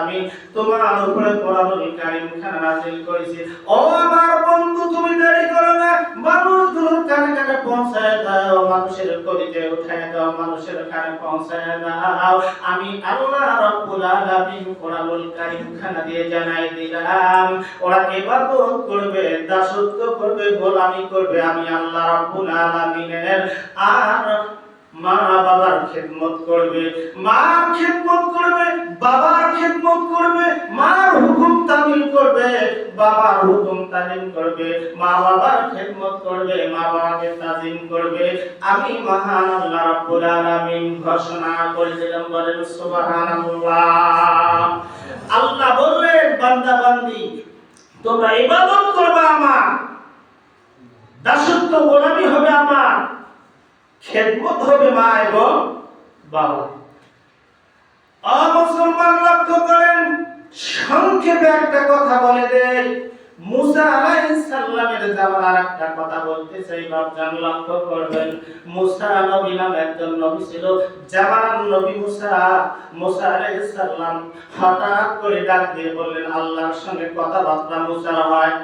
আমি তোমার উপরে কোরআনুল নাজিল করেছি। ও আমার বন্ধু, তুমি দেরি করো না। মানুষগুলোর কানে কানে মানুষের কলিজে উঠায় দাও, মানুষের কানে পৌঁছায় দাও। আমি আল্লাহ রব্বুল আলামিন কোরআনুল কারীম খানা দিয়ে জানাই দিলাম, ওরা ইবাদত করবে, দাসত্ব করবে, গোলামি করবে। আমি আল্লাহ রব্বুল আলামিনের আর মা বাবার খেদমত করবে খেদমত করবে, বাবার খেদমত করবে, মার হুকুম তামিল করবে, বাবার হুকুম করবে, মা বাবার খেদমত করবে, মা বাবাকে তাজিম করবে। আমি মহান আল্লাহ রাব্বুল আলামিন ঘোষণা করে দিলাম বলেন সুবহানাল্লাহ। আল্লাহ বললেন, বান্দা বান্দি, তোমরা ইবাদত করবে আমার দাসত্ব গোলামি হবে আমার খেদমত হবে মা এবং বাবা। অমুসলমান লক্ষ্য করেন, সংক্ষেপে একটা কথা বলে দেয় মুসা আলাইহিস সালামের জামানার একটা কথা বলতে চাই, বাপজান লক্ষ্য করবেন, মুসা নবী নামে একজন নবী ছিল, জামানার নবী মুসা। মুসা আলাইহিস সালাম হঠাৎ করে ডাক দিয়ে বললেন, আল্লাহর সঙ্গে কথাবার্তা মুসার হয়।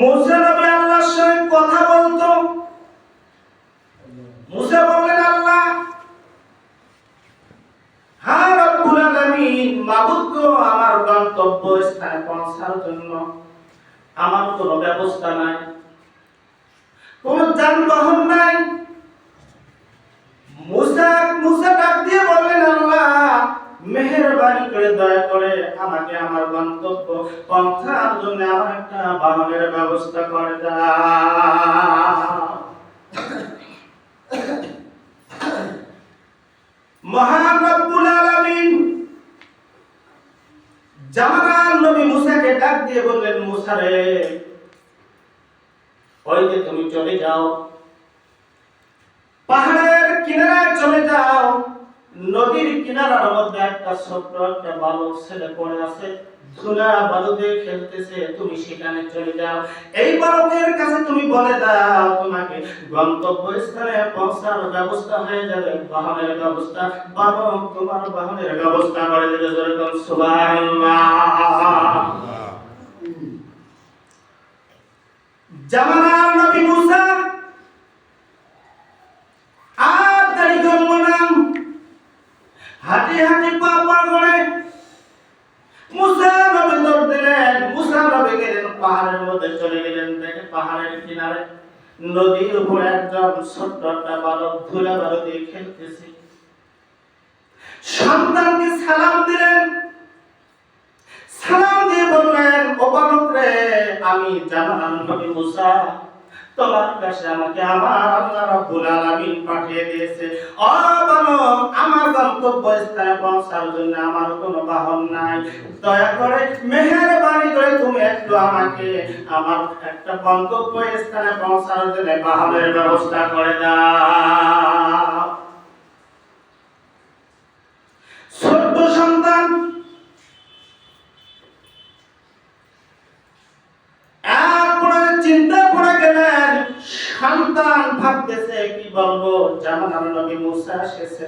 মুসা নবী আল্লাহর সঙ্গে কথা বলতো মুসা বললেন আল্লাহ হ্যাঁ রব্বুল আলামিন, মাবুদ আমার গন্তব্য স্থানে পৌঁছার জন্য। আমার কোনো ব্যবস্থা নাই, কোনো যানবাহন নাই। মুসা মুসা ডাক দিয়ে বললেন, আল্লাহ, মেহেরবানি করে দয়া করে আমাকে আমার গন্তব্য পৌঁছার জন্য আমার একটা বাহনের ব্যবস্থা করে দাও। মহান রব্বুল আলামিন নবী মুসাকে ডাক দিয়ে বললেন, মুসা রে ওই যে তুমি চলে যাও। পাহাড়ের কিনারায় চলে যাও। নদীর কিনারার মধ্যে একটা ছোট্ট একটা বালক ছেলে পড়ে আছে। বালুতে খেলতেছে তুমি সেখানে চলে যাও। এই বালকের কাছে তুমি বলে দাও তোমাকে গন্তব্য স্থানে পৌঁছার ব্যবস্থা হয়ে যাবে। বাহনের ব্যবস্থা বালক তোমার বাহনের ব্যবস্থা করে দেবে যেরকম সুবহানাল্লাহ। জামানার নবী মুসা আর দেরি করব না হাঁটি হাঁটি পা পা করে মুসা নবী দৌড় দিলেন মুসা নবী গেলেন পাহাড়ের মধ্যে চলে গেলেন দেখে পাহাড়ের কিনারে নদীর উপরে একজন ছোট্ট একটা বালক ধুলা বালু দিয়ে খেলতেছে। সন্তানকে সালাম দিলেন। সালাম দিয়ে বললেন, ও বালক রে, আমি জামানার নবী মুসা। পৌঁছার জন্য কোনো বাহন নাই। দয়া করে মেহেরবানি করে তুমি একটু আমাকে আমার একটা গন্তব্য স্থানে পৌঁছানোর জন্য বাহনের ব্যবস্থা করে দাও। সন্তান ভাবতেছে, কি বলব? জামানার নবী মুসা এসেছে।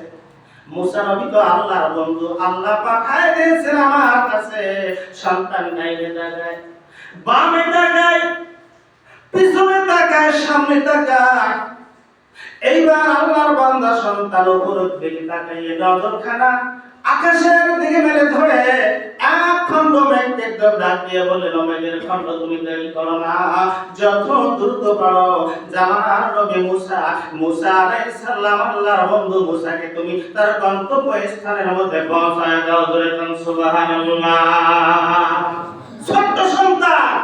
মুসা নবী তো আল্লাহর বন্ধু, আল্লাহ পাঠায় দিয়েছেন আমার কাছে। সন্তান গাইলে দাঁড়ায় বামে তাকায়, পিছনে তাকায়, সামনে তাকায়। এইবার আল্লাহর বান্দা সন্তান উপর দিকে তাকাইয়ে নজরখানা আকাশের দিকে মেলে ধরে, এক খণ্ড মেঘ একদম ডাক দিয়ে বললেন মেঘের খণ্ড তুমি দেরি করো না। যত দ্রুত পারো জামানার মুসা মুসা আল্লাহর বন্ধু মুসাকে তুমি তার গন্তব্য স্থানের মধ্যে পৌঁছায় দাও ছোট্ট সন্তান!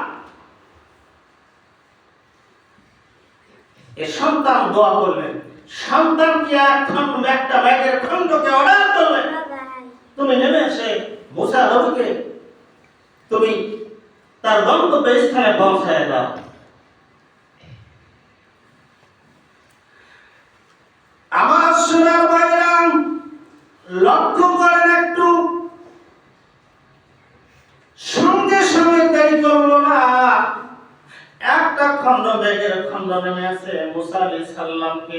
এ সন্তান দোয়া করলেন। সন্তানকে এক খণ্ড, একটা ব্যাগের খণ্ডকে অর্ডার করলেন? তুমি নেমে এসে মোসা রবকে তুমি তার গন্তব্য স্থানে পৌঁছায় দাও। আমার সোনার বাইরা লক্ষ্য করেন একটু। সঙ্গে সঙ্গে তাই চলল না। একটা খন্ড ব্যাগের খন্ড নেমে আছে মুসা আলি সাল্লামকে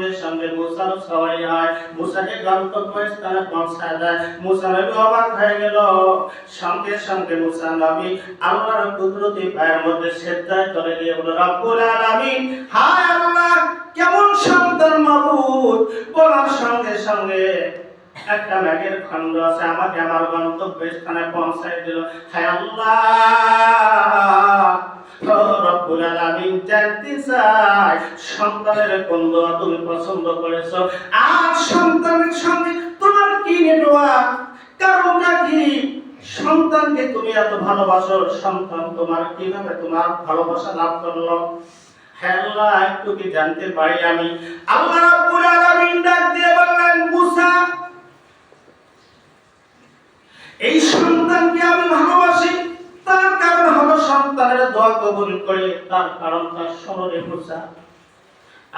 সঙ্গে সঙ্গে মুসার সবাই হয় মুসাকে গন্তব্য স্থানে পৌঁছায় দেয়। মুসা অবাক হয়ে গেল। সঙ্গে সঙ্গে মুসা নবী আল্লাহর কুদরতি পায়ের মধ্যে সেজদায় চলে গিয়ে বলে রব্বুল আলামিন, হায় আল্লাহ, কেমন সন্তান মাবুদ। বলার সঙ্গে সঙ্গে একটা মেঘের খণ্ড আছে, আমাকে আমার গন্তব্য স্থানে পৌঁছায় দিল। হায় আল্লাহ সন্তানের কোন তুমি পছন্দ করেছ? আর সন্তানের সঙ্গে তোমার কি নেটওয়ার্ক কারণটা কি? সন্তানকে তুমি এত ভালোবাসো, সন্তান তোমার কীভাবে তোমার ভালোবাসা লাভ করল? একটু কি জানতে পারি আমি? আল্লাহ এই সন্তানকে আমি ভালোবাসি সন্তানের দোয়া কবুল করে, তার কারণ তার স্মরণে মুসা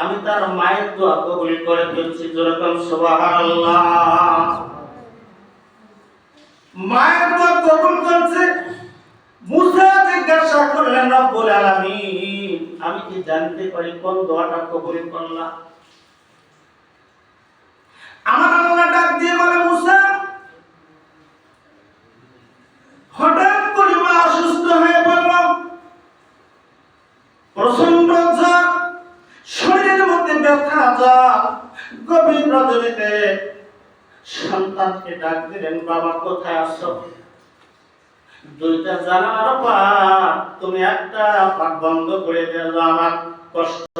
আমি তার মায়ের দোয়া কবুল করে ফেলছি যেরকম সুবহানাল্লাহ। মায়ের দোয়া কবুল করছে, মুসা জিজ্ঞাসা করলেন, রব্বুল আলামিন, আমি কি জানতে পারি কোন দোয়াটা কবুল করলাম? সন্তানকে ডাক দিলেন, বাবা, কোথায় আসছো দুইটা জানার পা তুমি একটা পাক বন্ধ করে দিল আমার কষ্ট